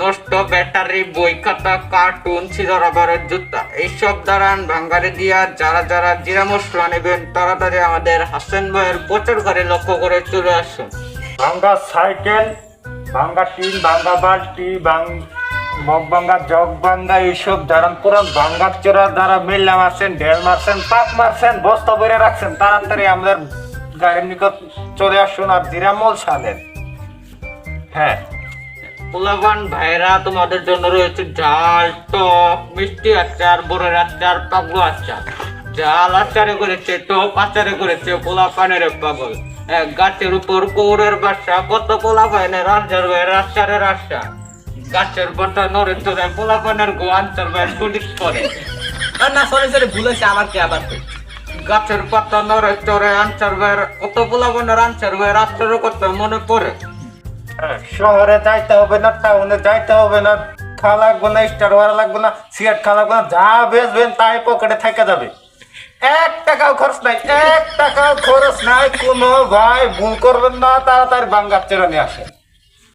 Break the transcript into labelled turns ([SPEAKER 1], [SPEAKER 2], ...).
[SPEAKER 1] নষ্ট ব্যাটারি বই খাতা কার্টুন সিজারাবারের জুতা, এইসব দাঁড়ান ভাঙ্গারে দিয়া যারা যারা জিরা মশলা নেবেন তাড়াতাড়ি আমাদের হাসান ভাইয়ের প্রচার ঘরে লক্ষ্য করে চলে আসুন।
[SPEAKER 2] ভাঙ্গা সাইকেল, ভাঙ্গা টিন, ভাঙ্গা বালতি ভাঙ মগ ভাঙ্গা, জগ ভাঙ্গা, এইসব দাঁড়ান পুরো ভাঙ্গার চোরা দ্বারা মিল্লা মারছেন, ঢেল মারছেন, পাক মারছেন, বস্তা বেড়ে রাখছেন, তাড়াতাড়ি আমাদের গাড়ির নিকট চলে আসুন আর জিরামল সালেন। হ্যাঁ।
[SPEAKER 1] পোলাবান ভাইরা তোমাদের জন্য রয়েছে ঝাল টক মিষ্টি আচার বড়ের আচার পাগলু আচার। জাল আচারে করেছে টক আচারে করেছে পোলা পানের পাগল। এক গাছের উপর কৌরের বাসা কত পোলা পানের রাজ্যের ভাইয়ের আচারের আশা গাছের পাতা নড়ে চড়ে পোলা পানের গো আঞ্চল ভাই টুলিশ করে।
[SPEAKER 3] না সরি সরি ভুল হয়েছে আবার কে আবার
[SPEAKER 1] গাছের পাতা নড়ে চড়ে আনসার ভাইয়ের কত পোলা পানের আনসার ভাইয়ের আচারও করতে মনে পড়ে।
[SPEAKER 2] শহরে যাইতে হবে না টাউনে যাইতে হবে না খাওয়া লাগবে না স্টার ওয়ারা লাগবে না সিগারেট খাওয়া লাগবে না যা বেচবেন তাই পকেটে থেকে যাবে। এক টাকাও খরচ নাই, এক টাকাও খরচ নাই, কোনো ভাই ভুল করবেন না, তাড়াতাড়ি বাঙ্গার চেরানি আসেন।